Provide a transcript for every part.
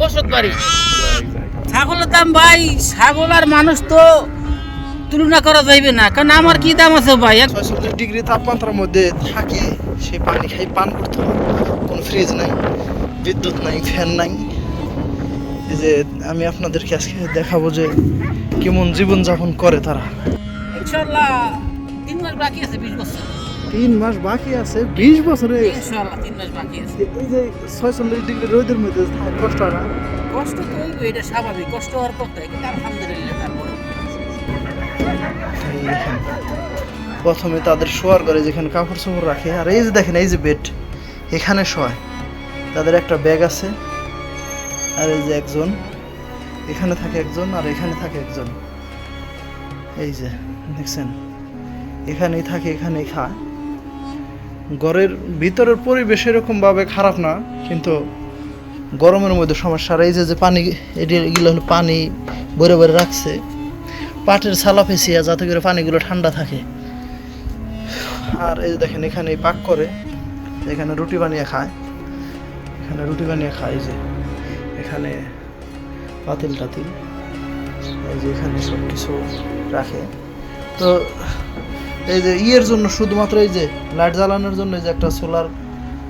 বসত বাড়ি। ছাগলের দাম ভাই ছাগল আর মানুষ তো তুলনা করা যাইবে না কারণ আমার কি দাম আছে ভাই? ছয়চল্লিশ ডিগ্রি তাপমাত্রার মধ্যে থাকে সে পানি খাই পান করতে হয় কোনো ফ্রিজ নাই বিদ্যুৎ নাই ফ্যান নাই। এই যে আমি আপনাদেরকে আজকে দেখাবো যে কেমন জীবনযাপন করে তারা। ইনশাল্লাহ তিন মাস বাকি আছে বিশ বছর। তিন মাস বাকি আছে বিশ বছরে এই যে ছয়চল্লিশ ডিগ্রি রোদের মধ্যে থাকা কষ্ট হয় না? কষ্ট তো এটা স্বাভাবিক। কষ্ট হওয়ার কথা কিন্তু আলহামদুলিল্লাহ তারপরে। প্রথমে তাদের শোয়ার করে যেখানে কাপড় চোপড় রাখে আর এই যে দেখেন এই যে বেড এখানে শোয়। তাদের একটা ব্যাগ আছে আর এই যে একজন এখানে থাকে একজন আর এখানে থাকে একজন। এই যে দেখছেন? এখানেই থাকে এখানেই খায়। ঘরের ভিতরের পরিবেশ এরকমভাবে খারাপ না, কিন্তু গরমের মধ্যে সমস্যা। এই যে যে পানি এগুলো হলো পানি ভরে ভরে রাখছে। পাটের ছালা ফেসিয়া যাতে করে পানিগুলো ঠান্ডা থাকে। আর এই দেখেন, এখানে পাক করে, এখানে রুটি বানিয়ে খায়। এখানে রুটি বানিয়ে খায় যে এখানে পাতিল টাতিল। এই যে এখানে সব কিছু রাখে। তো এই যে ইয়ের জন্য শুধুমাত্র এই যে লাইট জ্বালানোর জন্য যে একটা সোলার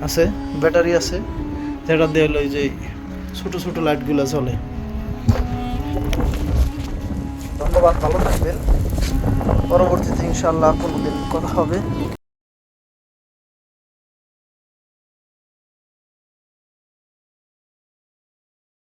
আছে, ব্যাটারি আছে, যেটা দিয়ে হলো এই যে ছোটো ছোটো লাইটগুলো চলে ধন্যবাদ, ভালো থাকবেন। পরবর্তীতে ইনশাল্লাহ কোনোদিন কথা হবে।